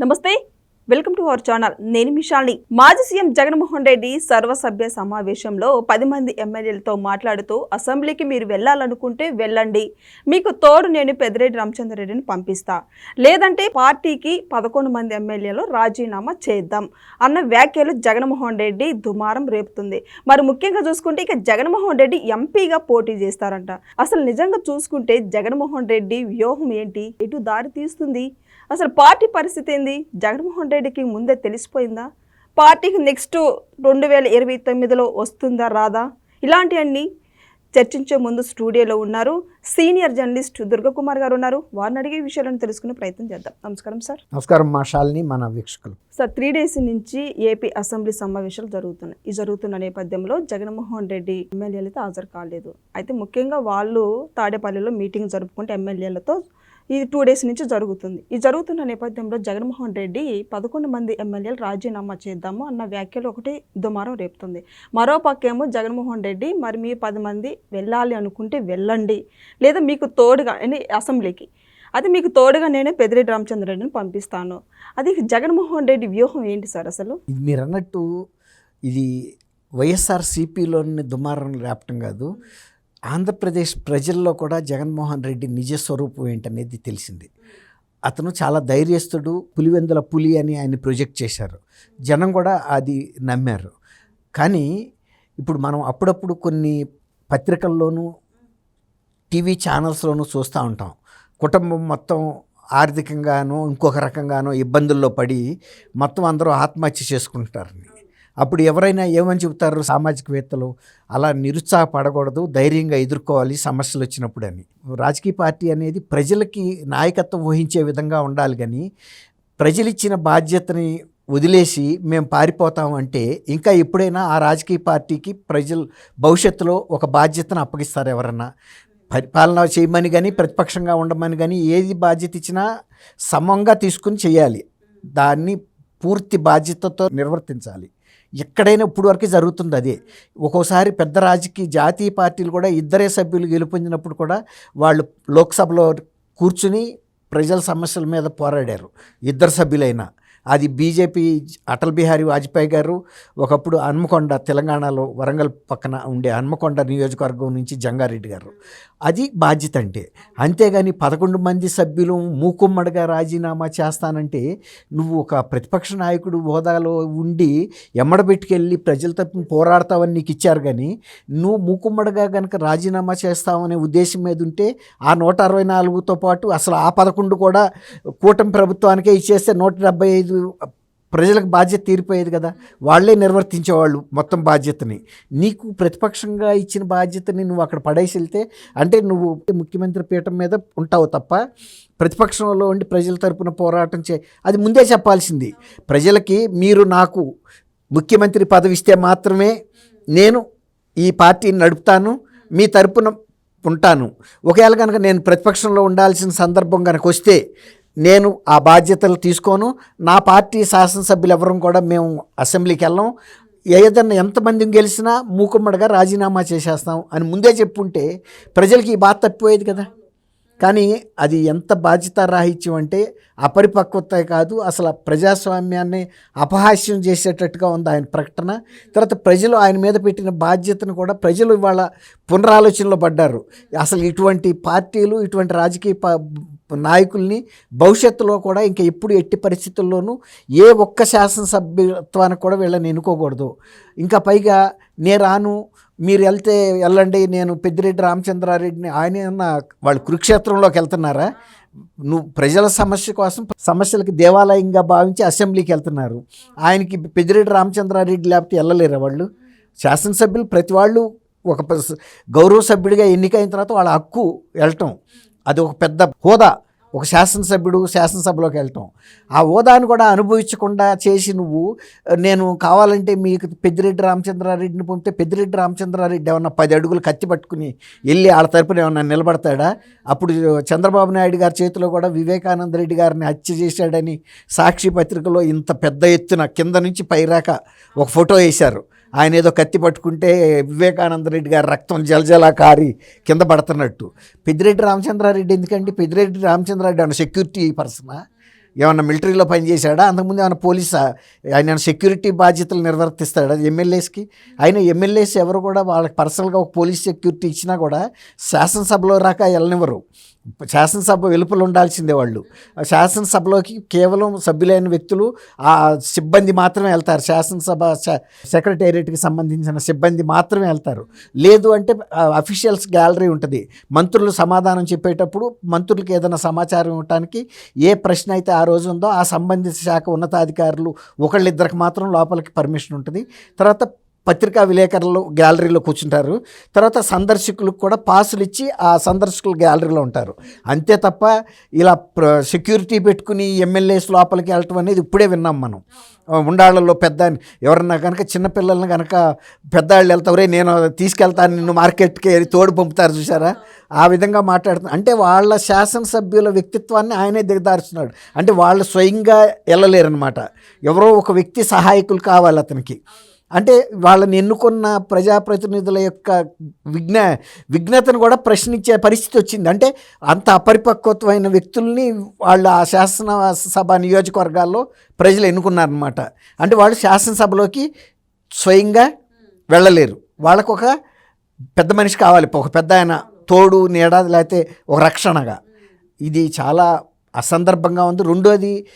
నమస్తే. Welcome to our channel. నేను మిషాల్ని మాజీ సీఎం జగన్మోహన్ రెడ్డి సర్వసభ్య సమావేశంలో పది మంది ఎమ్మెల్యేలతో మాట్లాడుతూ అసెంబ్లీకి మీరు వెళ్ళాలనుకుంటే వెళ్ళండి. మీకు తోడు నేను పెద్దిరెడ్డి రామచంద్రరెడ్డిని పంపిస్తా. లేదంటే పార్టీకి పదకొండు మంది ఎమ్మెల్యేలు రాజీనామా చేద్దాం అన్న వ్యాఖ్యలు జగన్మోహన్ రెడ్డి దుమారం రేపుతుంది. మరి ముఖ్యంగా చూసుకుంటే ఇక జగన్మోహన్ రెడ్డి ఎంపీగా పోటీ చేస్తారంట. అసలు నిజంగా చూసుకుంటే జగన్మోహన్ రెడ్డి వ్యూహం ఏంటి? ఎటు దారి తీస్తుంది? అసలు పార్టీ పరిస్థితి ఏంది? జగన్మోహన్ రెడ్డికి ముందే తెలిసిపోయిందా? పార్టీకి నెక్స్ట్ రెండు వేల ఇరవై తొమ్మిదిలో వస్తుందా రాదా? ఇలాంటివన్నీ చర్చించే ముందు స్టూడియోలో ఉన్నారు సీనియర్ జర్నలిస్ట్ దుర్గకుమార్ గారు ఉన్నారు. వారిని అడిగే విషయాలను తెలుసుకునే ప్రయత్నం చేద్దాం. నమస్కారం సార్. నమస్కారం మా శాలిని మన వీక్షకులు. సార్ త్రీ డేస్ నుంచి ఏపీ అసెంబ్లీ సమావేశాలు జరుగుతున్నాయి. ఈ జరుగుతున్న నేపథ్యంలో జగన్మోహన్ రెడ్డి ఎమ్మెల్యేలు అయితే హాజరు కాలేదు. అయితే ముఖ్యంగా వాళ్ళు తాడేపల్లిలో మీటింగ్ జరుపుకుంటే ఎమ్మెల్యేలతో ఇది టూ డేస్ నుంచి జరుగుతుంది. ఈ జరుగుతున్న నేపథ్యంలో జగన్మోహన్ రెడ్డి పదకొండు మంది ఎమ్మెల్యేలు రాజీనామా చేద్దాము అన్న వ్యాఖ్యలు ఒకటి దుమారం రేపుతుంది. మరో పక్కేమో జగన్మోహన్ రెడ్డి మరి మీ పది మంది వెళ్ళాలి అనుకుంటే వెళ్ళండి. లేదా మీకు తోడుగా అని అసెంబ్లీకి. అది మీకు తోడుగా నేను పెద్దిరెడ్డి రామచంద్రరెడ్డిని పంపిస్తాను. అది జగన్మోహన్ రెడ్డి వ్యూహం ఏంటి సార్ అసలు? ఇది మీరు అన్నట్టు ఇది వైఎస్ఆర్సీపీలోని దుమారం రేపటం కాదు. ఆంధ్రప్రదేశ్ ప్రజల్లో కూడా జగన్మోహన్ రెడ్డి నిజ స్వరూపం ఏంటనేది తెలిసింది. అతను చాలా ధైర్యస్తుడు పులివెందుల పులి అని ఆయన ప్రొజెక్ట్ చేశారు. జనం కూడా అది నమ్మారు. కానీ ఇప్పుడు మనం అప్పుడప్పుడు కొన్ని పత్రికల్లోనూ టీవీ ఛానల్స్లోనూ చూస్తూ ఉంటాం. కుటుంబం మొత్తం ఆర్థికంగానో ఇంకొక రకంగానో ఇబ్బందుల్లో పడి మొత్తం అందరూ ఆత్మహత్య చేసుకుంటారని అప్పుడు ఎవరైనా ఏమని చెబుతారు సామాజికవేత్తలు? అలా నిరుత్సాహపడకూడదు ధైర్యంగా ఎదుర్కోవాలి సమస్యలు వచ్చినప్పుడు అని రాజకీయ పార్టీ అనేది ప్రజలకి నాయకత్వం వహించే విధంగా ఉండాలి కానీ ప్రజలు ఇచ్చిన బాధ్యతని వదిలేసి మేము పారిపోతాం అంటే ఇంకా ఎప్పుడైనా ఆ రాజకీయ పార్టీకి ప్రజలు భవిష్యత్తులో ఒక బాధ్యతను అప్పగిస్తారు ఎవరన్నా. పరిపాలన చేయమని కానీ ప్రతిపక్షంగా ఉండమని కానీ ఏది బాధ్యత ఇచ్చినా సమంగా తీసుకుని చేయాలి. దాన్ని పూర్తి బాధ్యతతో నిర్వర్తించాలి. ఎక్కడైనా ఇప్పుడు వరకు జరుగుతుంది అదే. ఒక్కోసారి పెద్ద రాజకీయ జాతీయ పార్టీలు కూడా ఇద్దరే సభ్యులు గెలుపొందినప్పుడు కూడా వాళ్ళు లోక్సభలో కూర్చుని ప్రజల సమస్యల మీద పోరాడారు. ఇద్దరు సభ్యులైనా. అది బీజేపీ అటల్ బిహారీ వాజ్పేయి గారు ఒకప్పుడు హన్మకొండ తెలంగాణలో వరంగల్ పక్కన ఉండే హన్మకొండ నియోజకవర్గం నుంచి జంగారెడ్డి గారు. అది బాధ్యత అంటే అంతేగాని పదకొండు మంది సభ్యులు మూకుమ్మడిగా రాజీనామా చేస్తానంటే నువ్వు ఒక ప్రతిపక్ష నాయకుడు హోదాలో ఉండి ఎమ్మడబెట్టుకెళ్ళి ప్రజలతో పోరాడతావని నీకు ఇచ్చారు కానీ నువ్వు మూకుమ్మడిగా కనుక రాజీనామా చేస్తావనే ఉద్దేశం మీద ఉంటే ఆ నూట అరవై నాలుగుతో పాటు అసలు ఆ పదకొండు కూడా కూటమి ప్రభుత్వానికే ఇచ్చేస్తే నూట డెబ్బై ఐదు ప్రజలకు బాధ్యత తీరిపోయేది కదా. వాళ్ళే నిర్వర్తించేవాళ్ళు మొత్తం బాధ్యతని. నీకు ప్రతిపక్షంగా ఇచ్చిన బాధ్యతని నువ్వు అక్కడ పడేసి వెళ్తే అంటే నువ్వు ముఖ్యమంత్రి పీఠం మీద ఉంటావు తప్ప ప్రతిపక్షంలో ఉండి ప్రజల తరపున పోరాటం చే అది ముందే చెప్పాల్సింది. ప్రజలకి మీరు నాకు ముఖ్యమంత్రి పదవి ఇస్తే మాత్రమే నేను ఈ పార్టీని నడుపుతాను మీ తరపున ఉంటాను. ఒకవేళ కనుక నేను ప్రతిపక్షంలో ఉండాల్సిన సందర్భం కనుక వస్తే నేను ఆ బాధ్యతలు తీసుకోను. నా పార్టీ శాసనసభ్యులు ఎవరం కూడా మేము అసెంబ్లీకి వెళ్ళాం ఏదన్నా ఎంతమందిని గెలిచినా మూకుమ్మడిగా రాజీనామా చేసేస్తాం అని ముందే చెప్పుంటే ప్రజలకి ఈ బాధ తప్పిపోయేది కదా. కానీ అది ఎంత బాధ్యత రాహిత్యం అంటే అపరిపక్వత కాదు అసలు ప్రజాస్వామ్యాన్ని అపహాస్యం చేసేటట్టుగా ఉంది ఆయన ప్రకటన. తర్వాత ప్రజలు ఆయన మీద పెట్టిన బాధ్యతను కూడా ప్రజలు ఇవాళ పునరాలోచనలో పడ్డారు. అసలు ఇటువంటి పార్టీలు ఇటువంటి రాజకీయ నాయకుల్ని భవిష్యత్తులో కూడా ఇంకా ఎప్పుడు ఎట్టి పరిస్థితుల్లోనూ ఏ ఒక్క శాసనసభ్యత్వానికి కూడా వీళ్ళని ఎన్నుకోకూడదు. ఇంకా పైగా నేను రాను మీరు వెళ్తే వెళ్ళండి నేను పెద్దిరెడ్డి రామచంద్రారెడ్డిని ఆయన వాళ్ళు కురుక్షేత్రంలోకి వెళ్తున్నారా? నువ్వు ప్రజల సమస్య కోసం సమస్యలకి దేవాలయంగా భావించి అసెంబ్లీకి వెళ్తున్నారు. ఆయనకి పెద్దిరెడ్డి రామచంద్రారెడ్డి లేకపోతే వెళ్ళలేరా వాళ్ళు? శాసనసభ్యులు ప్రతి వాళ్ళు ఒక గౌరవ సభ్యుడిగా ఎన్నికైన తర్వాత వాళ్ళ హక్కు వెళ్ళటం. అది ఒక పెద్ద హోదా. ఒక శాసనసభ్యుడు శాసనసభలోకి వెళ్ళటం ఆ హోదాను కూడా అనుభవించకుండా చేసి నువ్వు నేను కావాలంటే మీకు పెద్దిరెడ్డి రామచంద్రారెడ్డిని పంపితే పెద్దిరెడ్డి రామచంద్రారెడ్డి ఏమన్నా పది అడుగులు కత్తి పట్టుకుని వెళ్ళి వాళ్ళ తరపున ఏమన్నా నిలబడతాడా? అప్పుడు చంద్రబాబు నాయుడు గారి చేతిలో కూడా వివేకానంద రెడ్డి గారిని హత్య చేశాడని సాక్షి పత్రికలో ఇంత పెద్ద ఎత్తున కింద నుంచి పైరాక ఒక ఫోటో వేశారు. ఆయన ఏదో కత్తి పట్టుకుంటే వివేకానంద రెడ్డి గారి రక్తం జలజలా కారి కింద పడుతున్నట్టు. పెద్దిరెడ్డి రామచంద్రారెడ్డి ఎందుకంటే పెద్దిరెడ్డి రామచంద్రారెడ్డి అన్న సెక్యూరిటీ పర్సనా? ఏమన్నా మిలిటరీలో పనిచేశాడా అంతకుముందు ఏమైనా పోలీసా? ఆయన సెక్యూరిటీ బాధ్యతలు నిర్వర్తిస్తాడా ఎమ్మెల్యేస్కి ఆయన ఎమ్మెల్యేస్ ఎవరు కూడా వాళ్ళకి పర్సనల్గా ఒక పోలీస్ సెక్యూరిటీ ఇచ్చినా కూడా శాసనసభలో రాక వెళ్ళనివ్వరు. శాసనసభ వెలుపల ఉండాల్సిందే వాళ్ళు శాసనసభలోకి కేవలం సభ్యులైన వ్యక్తులు ఆ సిబ్బంది మాత్రమే వెళ్తారు. శాసనసభ సెక్రటేరియట్కి సంబంధించిన సిబ్బంది మాత్రమే వెళ్తారు. లేదు అంటే అఫీషియల్స్ గ్యాలరీ ఉంటుంది. మంత్రులు సమాధానం చెప్పేటప్పుడు మంత్రులకి ఏదైనా సమాచారం ఇవ్వటానికి ఏ ప్రశ్న అయితే ఆ రోజు ఉందో ఆ సంబంధిత శాఖ ఉన్నతాధికారులు ఒకళ్ళిద్దరికి మాత్రం లోపలికి పర్మిషన్ ఉంటుంది. తర్వాత పత్రికా విలేకరులు గ్యాలరీలో కూర్చుంటారు. తర్వాత సందర్శకులకు కూడా పాసులు ఇచ్చి ఆ సందర్శకులు గ్యాలరీలో ఉంటారు. అంతే తప్ప ఇలా సెక్యూరిటీ పెట్టుకుని ఎమ్మెల్యేస్ లోపలికి వెళ్ళటం అనేది ఇప్పుడే విన్నాం మనం. ఆ, ఉండాళ్ళలో పెద్ద ఎవరన్నా కనుక చిన్నపిల్లల్ని కనుక పెద్దవాళ్ళు వెళ్తావు నేను తీసుకెళ్తాను నిన్ను మార్కెట్కి తోడు పంపుతారు చూసారా ఆ విధంగా మాట్లాడుతున్నారు అంటే వాళ్ళ శాసనసభ్యుల వ్యక్తిత్వాన్ని ఆయనే దిగదారుస్తున్నాడు అంటే వాళ్ళు స్వయంగా వెళ్ళలేరనమాట ఎవరో ఒక వ్యక్తి సహాయకులు కావాలి అతనికి. అంటే వాళ్ళని ఎన్నుకున్న ప్రజాప్రతినిధుల యొక్క విజ్ఞ విఘ్నతను కూడా ప్రశ్నించే పరిస్థితి వచ్చింది. అంటే అంత అపరిపక్వత్వమైన వ్యక్తుల్ని వాళ్ళు ఆ శాసనసభ నియోజకవర్గాల్లో ప్రజలు ఎన్నుకున్నారనమాట అంటే వాళ్ళు శాసనసభలోకి స్వయంగా వెళ్ళలేరు. వాళ్ళకు ఒక పెద్ద మనిషి కావాలి ఒక పెద్ద ఆయన తోడు నీడ లేకపోతే ఒక రక్షణగా. ఇది చాలా అసందర్భంగా ఉంది. రెండోది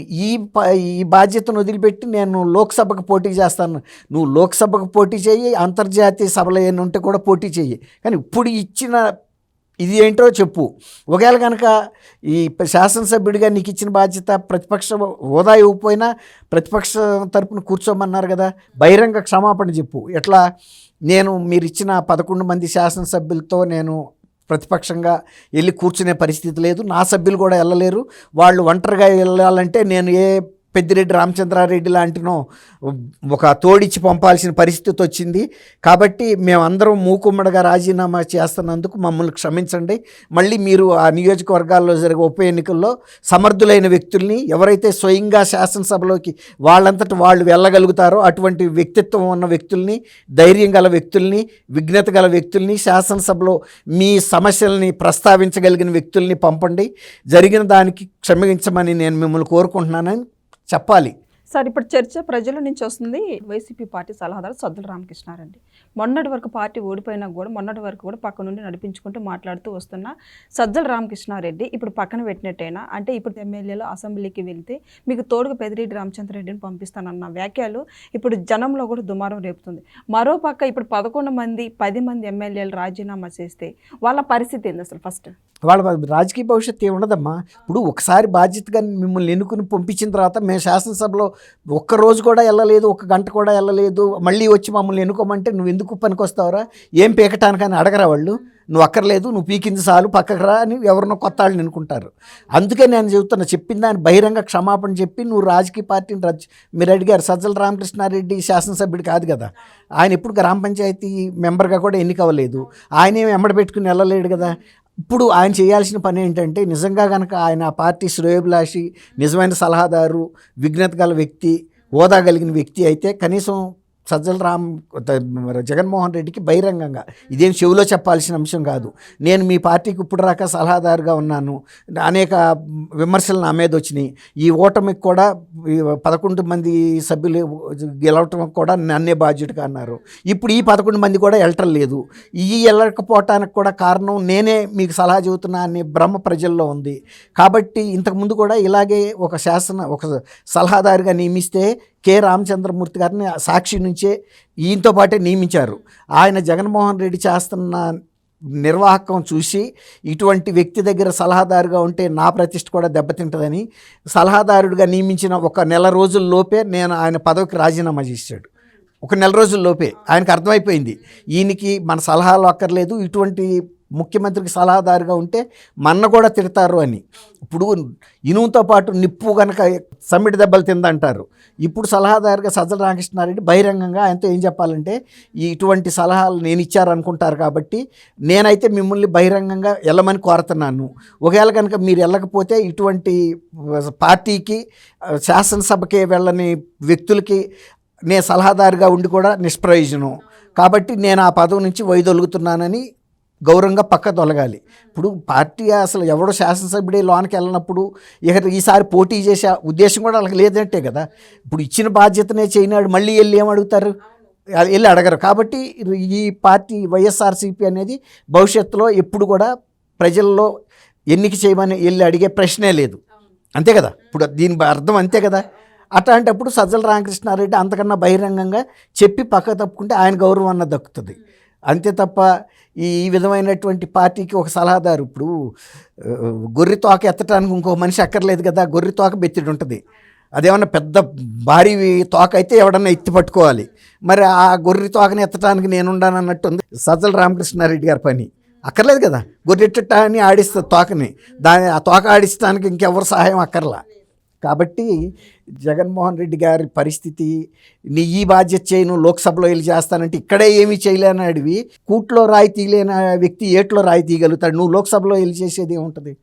ఈ ఈ బాధ్యతను వదిలిపెట్టి నేను లోక్సభకు పోటీ చేస్తాను. నువ్వు లోక్సభకు పోటీ చేయి అంతర్జాతీయ సభలు ఏమైనా ఉంటే కూడా పోటీ చెయ్యి. కానీ ఇప్పుడు ఇచ్చిన ఇది ఏంటో చెప్పు. ఒకవేళ కనుక ఈ శాసనసభ్యుడిగా నీకు ఇచ్చిన బాధ్యత ప్రతిపక్ష హోదా ఇవ్వకపోయినా ప్రతిపక్ష తరపున కూర్చోమన్నారు కదా. బహిరంగ క్షమాపణ చెప్పు. ఎట్లా? నేను మీరు ఇచ్చిన పదకొండు మంది శాసనసభ్యులతో నేను ప్రతిపక్షంగా వెళ్ళి కూర్చునే పరిస్థితి లేదు. నా సభ్యులు కూడా వెళ్ళలేరు. వాళ్ళు ఒంటరిగా వెళ్ళాలంటే నేను ఏ పెద్దిరెడ్డి రామచంద్రారెడ్డి లాంటినో ఒక తోడిచ్చి పంపాల్సిన పరిస్థితి వచ్చింది. కాబట్టి మేమందరం మూకుమ్మడిగా రాజీనామా చేస్తున్నందుకు మమ్మల్ని క్షమించండి. మళ్ళీ మీరు ఆ నియోజకవర్గాల్లో జరిగే ఉప ఎన్నికల్లో సమర్థులైన వ్యక్తుల్ని ఎవరైతే స్వయంగా శాసనసభలోకి వాళ్ళంతటి వాళ్ళు వెళ్ళగలుగుతారో అటువంటి వ్యక్తిత్వం ఉన్న వ్యక్తుల్ని ధైర్యం గల వ్యక్తుల్ని విఘ్నత గల వ్యక్తుల్ని శాసనసభలో మీ సమస్యల్ని ప్రస్తావించగలిగిన వ్యక్తుల్ని పంపండి. జరిగిన దానికి క్షమించమని నేను మిమ్మల్ని కోరుకుంటున్నానని చెప్పాలి. సార్ ఇప్పుడు చర్చ ప్రజల నుంచి వస్తుంది. వైసీపీ పార్టీ సలహాదారు సద్దుల రామకృష్ణారెడ్డి. మొన్నటి వరకు పార్టీ ఓడిపోయినా కూడా మొన్నటి వరకు కూడా పక్క నుండి నడిపించుకుంటూ మాట్లాడుతూ వస్తున్న సజ్జల రామకృష్ణారెడ్డి ఇప్పుడు పక్కన పెట్టినట్టయినా అంటే ఇప్పుడు ఎమ్మెల్యేలు అసెంబ్లీకి వెళ్తే మీకు తోడుగా పెదిరెడ్డి రామచంద్రరెడ్డిని పంపిస్తానన్న వ్యాఖ్యలు ఇప్పుడు జనంలో కూడా దుమారం రేపుతుంది. మరో పక్క ఇప్పుడు పదకొండు మంది పది మంది ఎమ్మెల్యేలు రాజీనామా చేస్తే వాళ్ళ పరిస్థితి ఏంది అసలు ఫస్ట్? వాళ్ళ రాజకీయ భవిష్యత్తు ఏమి ఉండదమ్మా ఇప్పుడు ఒకసారి బాధ్యతగా మిమ్మల్ని ఎన్నుకుని పంపించిన తర్వాత మేము శాసనసభలో ఒక్క రోజు కూడా వెళ్ళలేదు ఒక గంట కూడా వెళ్ళలేదు మళ్ళీ వచ్చి మమ్మల్ని ఎన్నుకోమంటే నువ్వు ఎందుకు పనికొస్తావురా? ఏం పీకటానికని అడగరా వాళ్ళు? నువ్వు అక్కర్లేదు నువ్వు పీకింది చాలు పక్కకు రా అని ఎవరినో కొత్త వాళ్ళని ఎన్నుకుంటారు. అందుకే నేను చెబుతున్నా చెప్పిన దాన్ని బహిరంగ క్షమాపణ చెప్పి నువ్వు రాజకీయ పార్టీని రచ్ మీరు అడిగారు సజ్జల రామకృష్ణారెడ్డి శాసనసభ్యుడు కాదు కదా. ఆయన ఎప్పుడు గ్రామ పంచాయతీ మెంబర్గా కూడా ఎన్నికవ్వలేదు. ఆయన వెంబడి పెట్టుకుని వెళ్ళలేడు కదా. ఇప్పుడు ఆయన చేయాల్సిన పని ఏంటంటే నిజంగా కనుక ఆయన పార్టీ శ్రేయోభిలాషి నిజమైన సలహాదారు విఘ్నత గల వ్యక్తి హోదా కలిగిన వ్యక్తి అయితే కనీసం సజ్జల రామ్ జగన్మోహన్ రెడ్డికి బహిరంగంగా. ఇదేం చెవిలో చెప్పాల్సిన అంశం కాదు. నేను మీ పార్టీకి ఇప్పుడు రాక సలహాదారుగా ఉన్నాను. అనేక విమర్శలు నా మీద వచ్చినాయి. ఈ ఓటమికి కూడా ఈ పదకొండు మంది సభ్యులు గెలవటం కూడా నన్నే బాధ్యుడిగా అన్నారు. ఇప్పుడు ఈ పదకొండు మంది కూడా వెళ్ళటం లేదు. ఈ వెళ్ళకపోవటానికి కూడా కారణం నేనే మీకు సలహా చెబుతున్నా అనే భ్రమ ప్రజల్లో ఉంది. కాబట్టి ఇంతకుముందు కూడా ఇలాగే ఒక శాసన ఒక సలహాదారుగా నియమిస్తే కె. రామచంద్రమూర్తి గారిని సాక్షి నుంచే ఈయనతో పాటే నియమించారు. ఆయన జగన్మోహన్ రెడ్డి చేస్తున్న నిర్వాహకం చూసి ఇటువంటి వ్యక్తి దగ్గర సలహాదారుగా ఉంటే నా ప్రతిష్ట కూడా దెబ్బతింటుందని సలహాదారుడిగా నియమించిన ఒక నెల రోజుల్లోపే నేను ఆయన పదవికి రాజీనామా చేశాడు. ఒక నెల రోజుల్లోపే ఆయనకు అర్థమైపోయింది. ఈయనకి మన సలహాలు అక్కర్లేదు. ఇటువంటి ముఖ్యమంత్రికి సలహాదారుగా ఉంటే మన్న కూడా తిడతారు అని. ఇప్పుడు ఇనుముతో పాటు నిప్పు కనుక సమ్మిడి దెబ్బలు తిందంటారు. ఇప్పుడు సలహాదారుగా సజ్జల రామకృష్ణారెడ్డి బహిరంగంగా ఆయనతో ఏం చెప్పాలంటే ఈ ఇటువంటి సలహాలు నేను ఇచ్చారనుకుంటారు కాబట్టి నేనైతే మిమ్మల్ని బహిరంగంగా వెళ్ళమని కోరుతున్నాను. ఒకవేళ కనుక మీరు వెళ్ళకపోతే ఇటువంటి పార్టీకి శాసనసభకి వెళ్ళని వ్యక్తులకి నేను సలహాదారుగా ఉండి కూడా నిష్ప్రయోజనం. కాబట్టి నేను ఆ పదవి నుంచి వైదొలుగుతున్నానని గౌరవంగా పక్క తొలగాలి. ఇప్పుడు పార్టీ అసలు ఎవడో శాసనసభ్యుడే లోనికి వెళ్ళినప్పుడు ఇక ఈసారి పోటీ చేసే ఉద్దేశం కూడా వాళ్ళకి లేదంటే కదా. ఇప్పుడు ఇచ్చిన బాధ్యతనే చేయనాడు మళ్ళీ వెళ్ళి ఏం అడుగుతారు? వెళ్ళి అడగరు. కాబట్టి ఈ పార్టీ వైఎస్ఆర్సీపీ అనేది భవిష్యత్తులో ఎప్పుడు కూడా ప్రజల్లో ఎన్నిక చేయమని వెళ్ళి అడిగే ప్రశ్నే లేదు. అంతే కదా? ఇప్పుడు దీని అర్థం అంతే కదా? అట్లాంటప్పుడు సజ్జల రామకృష్ణారెడ్డి అంతకన్నా బహిరంగంగా చెప్పి పక్క తప్పుకుంటే ఆయన గౌరవం అన్న దక్కుతుంది. అంతే తప్ప ఈ విధమైనటువంటి పార్టీకి ఒక సలహాదారు ఇప్పుడు గొర్రె తోక ఎత్తడానికి ఇంకో మనిషి అక్కర్లేదు కదా గొర్రె తోక బెత్తిడి ఉంటుంది. అదేమన్నా పెద్ద భారీ తోక అయితే ఎవడన్నా ఎత్తి పట్టుకోవాలి. మరి ఆ గొర్రె తోకని ఎత్తడానికి నేనుండాను అన్నట్టు ఉంది సజ్జల రామకృష్ణారెడ్డి గారి పని. అక్కర్లేదు కదా గొర్రెట్టని ఆడిస్తుంది తోకని. దాని ఆ తోక ఆడిస్తానికి ఇంకెవరు సహాయం అక్కర్లా. కాబట్టి జగన్మోహన్ రెడ్డి గారి పరిస్థితి నీ ఈ బాధ్యత చేయను లోక్సభలో వెళ్ళి చేస్తానంటే ఇక్కడే ఏమీ చేయలేని అడివి. కూట్లో రాయి తీయలేని వ్యక్తి ఏట్లో రాయి తీయగలుగుతాడు. నువ్వు లోక్సభలో వెళ్ళి చేసేది ఏముంటుంది?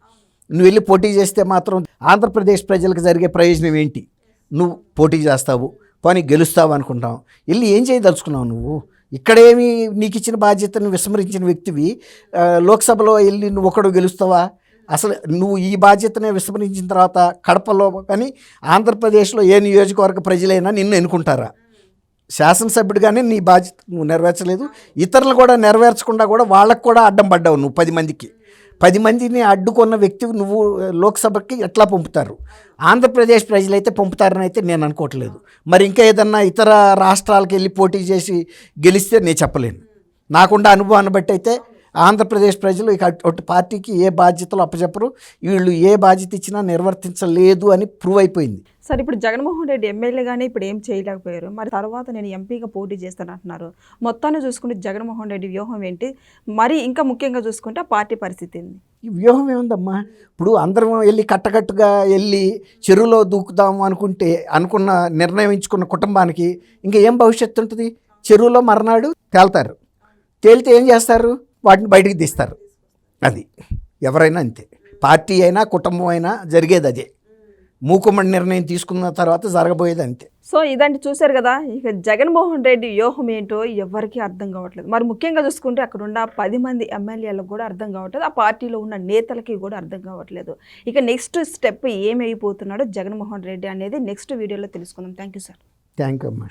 నువ్వు వెళ్ళి పోటీ చేస్తే మాత్రం ఆంధ్రప్రదేశ్ ప్రజలకు జరిగే ప్రయోజనం ఏంటి? నువ్వు పోటీ చేస్తావు పోనీ గెలుస్తావు అనుకుంటావు వెళ్ళి ఏం చేయదలుచుకున్నావు నువ్వు? ఇక్కడేమి నీకు ఇచ్చిన బాధ్యతను విస్మరించిన వ్యక్తివి లోక్సభలో వెళ్ళి నువ్వు ఒకడు గెలుస్తావా? అసలు నువ్వు ఈ బాధ్యతనే విస్మరించిన తర్వాత కడపలో కానీ ఆంధ్రప్రదేశ్లో ఏ నియోజకవర్గ ప్రజలైనా నిన్ను ఎన్నుకుంటారా? శాసనసభ్యుడిగానే నీ బాధ్యత నువ్వు నెరవేర్చలేదు. ఇతరులు కూడా నెరవేర్చకుండా కూడా వాళ్ళకు కూడా అడ్డం పడ్డావు నువ్వు పది మందికి. పది మందిని అడ్డుకున్న వ్యక్తి నువ్వు లోక్సభకి ఎట్లా పంపుతారు? ఆంధ్రప్రదేశ్ ప్రజలైతే పంపుతారని అయితే నేను అనుకోవట్లేదు. మరి ఇంకా ఏదన్నా ఇతర రాష్ట్రాలకు వెళ్ళి పోటీ చేసి గెలిస్తే నేను చెప్పలేను. నాకుండా అనుభవాన్ని బట్టి అయితే ఆంధ్రప్రదేశ్ ప్రజలు ఇక అటు- పార్టీకి ఏ బాధ్యతలు అప్పచెప్పరు వీళ్ళు ఏ బాధ్యత ఇచ్చినా నిర్వర్తించలేదు అని ప్రూవ్ అయిపోయింది. సార్ ఇప్పుడు జగన్మోహన్ రెడ్డి ఎమ్మెల్యేగానే ఇప్పుడు ఏం చేయలేకపోయారు. మరి తర్వాత నేను ఎంపీగా పోటీ చేస్తాను అంటున్నారు మొత్తాన్ని చూసుకుంటే జగన్మోహన్ రెడ్డి వ్యూహం ఏంటి? మరి ఇంకా ముఖ్యంగా చూసుకుంటే పార్టీ పరిస్థితి ఏంది? ఈ వ్యూహం ఏముందమ్మా? ఇప్పుడు అందరం వెళ్ళి కట్టకట్టుగా వెళ్ళి చెరువులో దూకుదాం అనుకుంటే అనుకున్న నిర్ణయించుకున్న కుటుంబానికి ఇంకా ఏం భవిష్యత్తు ఉంటుంది? చెరువులో మర్నాడు తేల్తారు. తేలితే ఏం చేస్తారు? వాటిని బయటికి తీస్తారు. అది ఎవరైనా అంతే. పార్టీ అయినా కుటుంబం అయినా జరిగేది అదే. మూకుమ్మడి నిర్ణయం తీసుకున్న తర్వాత జరగబోయేది అంతే. సో ఇదంటే చూశారు కదా ఇక జగన్మోహన్ రెడ్డి వ్యూహం ఏంటో ఎవరికీ అర్థం కావట్లేదు. మరి ముఖ్యంగా చూసుకుంటే అక్కడ ఉన్న పది మంది ఎమ్మెల్యేలకు కూడా అర్థం కావట్లేదు. ఆ పార్టీలో ఉన్న నేతలకి కూడా అర్థం కావట్లేదు. ఇక నెక్స్ట్ స్టెప్ ఏమైపోతున్నాడో జగన్మోహన్ రెడ్డి అనేది నెక్స్ట్ వీడియోలో తెలుసుకుందాం. Thank you sir. Thank you అమ్మా